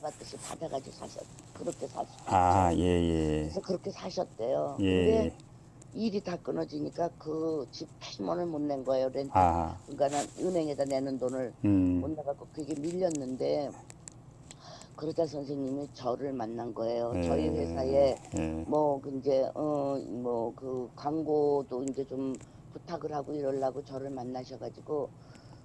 받아갔듯이 받아가지고 사셨 그렇게 사셨. 아, 예, 예. 그래서 그렇게 사셨대요. 예. 근데 일이 다 끊어지니까 그집 패시몬을 못낸 거예요. 렌트. 아, 그러니까는 은행에다 내는 돈을 음, 못 내갖고 그게 밀렸는데 그러다 선생님이 저를 만난 거예요. 예. 저희 회사에 예. 뭐그 이제 어뭐 그 광고도 이제 좀 부탁을 하고 이러려고 저를 만나셔가지고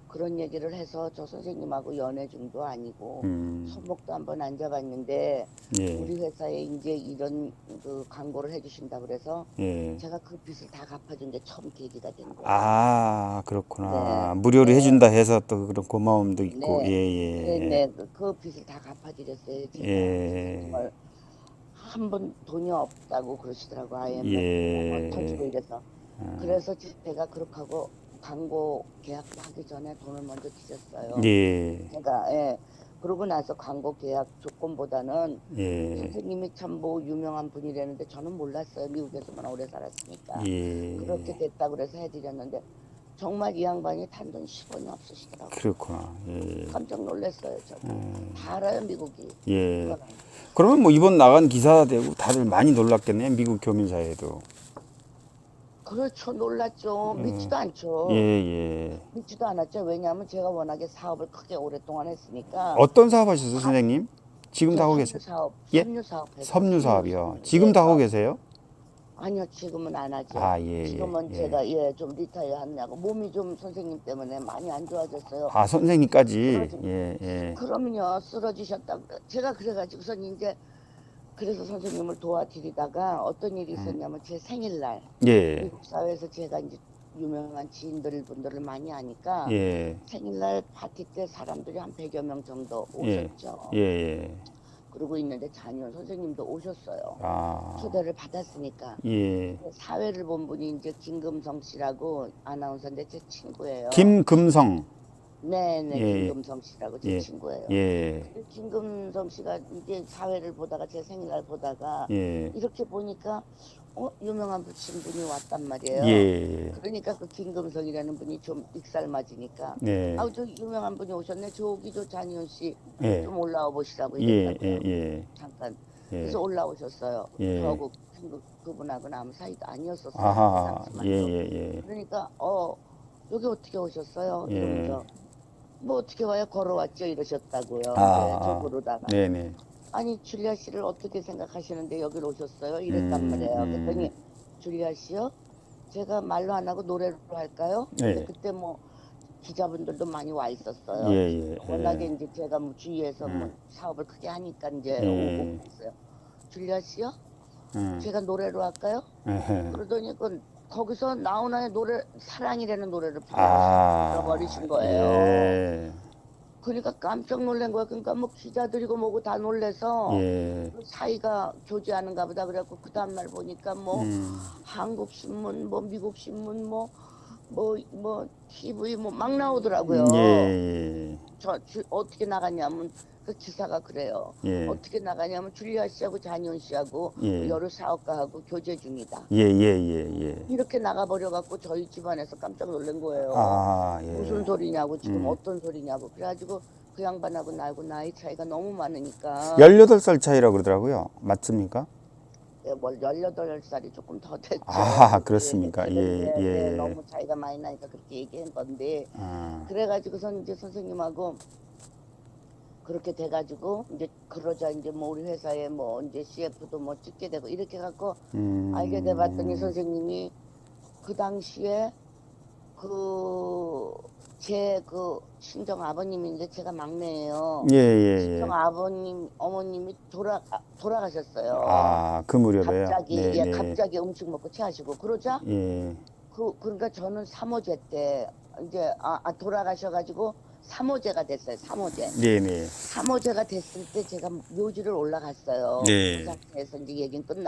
그런 얘기를 해서 저 선생님하고 연애 중도 아니고 음, 손목도 한번 앉아봤는데 예, 우리 회사에 이제 이런 그 광고를 해주신다 그래서 예. 제가 그 빚을 다 갚아준 게 처음 계기가 된 거예요. 아, 그렇구나. 네. 무료로 네. 해준다 해서 또 그런 고마움도 있고, 네. 예, 네, 예. 네, 그- 그 빚을 다 갚아드렸어요. 제가. 예. 정말 한번 돈이 없다고 그러시더라고 IMF 예. 터지고 이래서 아, 그래서 제가 그렇게 하고 광고 계약도 하기 전에 돈을 먼저 드렸어요. 예, 제가 예. 그러고 나서 광고 계약 조건보다는 예, 선생님이 참 뭐 유명한 분이라는데 저는 몰랐어요. 미국에서만 오래 살았으니까. 예. 그렇게 됐다 그래서 해드렸는데 정말 이 양반이 단돈 10원이 없으시더라고요. 그렇구나. 예. 깜짝 놀랐어요. 저도. 음, 다 알아요 미국이. 예. 그거는. 그러면 뭐 이번 나간 기사 되고 다들 많이 놀랐겠네요. 미국 교민사회도. 그렇죠. 놀랐죠. 음. 믿지도 않죠. 예, 예. 믿지도 않았죠. 왜냐하면 제가 워낙에 사업을 크게 오랫동안 했으니까. 어떤 사업 하셨어요, 선생님? 지금 다 하고 계세요? 사업, 예? 섬유 사업. 해서 섬유 사업이요. 지금 다 하고. 계세요? 아니요, 지금은 안 하죠. 아, 예, 예, 지금은 예. 제가 예 좀 리타이어 하냐고 몸이 좀 선생님 때문에 많이 안 좋아졌어요. 아, 선생님까지. 예, 예. 그러면요 쓰러지셨다. 제가 그래가지고선 이제 그래서 선생님을 도와드리다가 어떤 일이 있었냐면 제 생일날 예. 미국 사회에서 제가 이제 유명한 지인들 분들을 많이 하니까 예. 생일날 파티 때 사람들이 한 100여 명 정도 예. 오셨죠. 예, 예. 그러고 있는데 잔이원 선생님도 오셨어요. 아. 초대를 받았으니까. 예. 사회를 본 분이 이제 김금성 씨라고 아나운서인데 제 친구예요. 김금성. 네네 예. 김금성 씨라고 제 예. 친구예요. 예. 김금성 씨가 이제 사회를 보다가 제 생일날 보다가 예. 이렇게 보니까 어 유명한 부친 분이 왔단 말이에요. 예. 그러니까 그 김금성이라는 분이 좀 익살 맞으니까 네. 아우 저 유명한 분이 오셨네 저기 저 잔이원 씨좀 예. 올라와 보시라고 예, 이랬다고요. 예, 예. 잠깐 예. 그래서 올라오셨어요. 예. 저하고 그, 그분하고는 아무 사이도 아니었었어요. 아하. 그 예. 예, 예. 그러니까 어 여기 어떻게 오셨어요? 예. 이러면서 뭐 어떻게 와요? 걸어왔죠 이러셨다고요. 아, 네, 저 그러다가 네, 네. 아니 줄리아 씨를 어떻게 생각하시는데 여기를 오셨어요? 이랬단 음, 말이에요. 음. 그랬더니 줄리아 씨요? 제가 말로 안 하고 노래로 할까요? 네. 근데 그때 뭐 기자분들도 많이 와 있었어요. 예, 예. 워낙에 예. 이제 제가 뭐 주위에서 뭐 음. 사업을 크게 하니까 이제 예. 오고 있어요. 줄리아 씨요? 음. 제가 노래로 할까요? 그러더니 그 거기서 나훈아의 노래 사랑이라는 노래를 아. 불러버리신 거예요. 예. 그러니까 깜짝 놀란 거야. 그러니까 뭐 기자들이고 뭐고 다 놀래서 예. 그 사이가 교제하는가 보다 그래갖고 그 다음날 보니까 뭐 음. 한국 신문 뭐 미국 신문 뭐 뭐 뭐 TV 뭐 막 나오더라고요. 예. 저 주- 어떻게 나갔냐면 그 기사가 그래요. 예. 어떻게 나가냐면 줄리아 씨하고 잔이온 씨하고 예. 여러 사업가하고 교제 중이다. 예, 예, 예, 예. 이렇게 나가버려 갖고 저희 집안에서 깜짝 놀란 거예요. 아, 예. 무슨 소리냐고 지금 음. 어떤 소리냐고 그래가지고 그 양반하고 나하고 나이 차이가 너무 많으니까 18살 차이라고 그러더라고요. 맞습니까? 예, 뭘 18살이 조금 더 됐죠. 아, 그렇습니까? 예, 예, 예, 예. 예, 너무 차이가 많이 나니까 그렇게 얘기한 건데 아. 그래가지고선 이제 선생님하고 그렇게 돼가지고 이제 그러자 이제 뭐 우리 회사에 뭐 이제 CF도 뭐 찍게 되고 이렇게 갖고 음. 알게 돼 봤더니 선생님이 그 당시에 그 제 그 친정 아버님인데 제가 막내예요. 예, 예, 예. 친정 아버님 어머님이 돌아 아, 돌아가셨어요. 아, 그 무렵에요. 갑자기 네, 예, 네. 갑자기 음식 먹고 체하시고 그러자 예. 그 그러니까 저는 삼호제 때 이제 아, 아 돌아가셔가지고 삼호제가 됐어요. 삼호제. 네, 네. 삼호제가 됐을 때 제가 묘지를 올라갔어요. 네. 그 상태에서 이제 얘기는 끝나.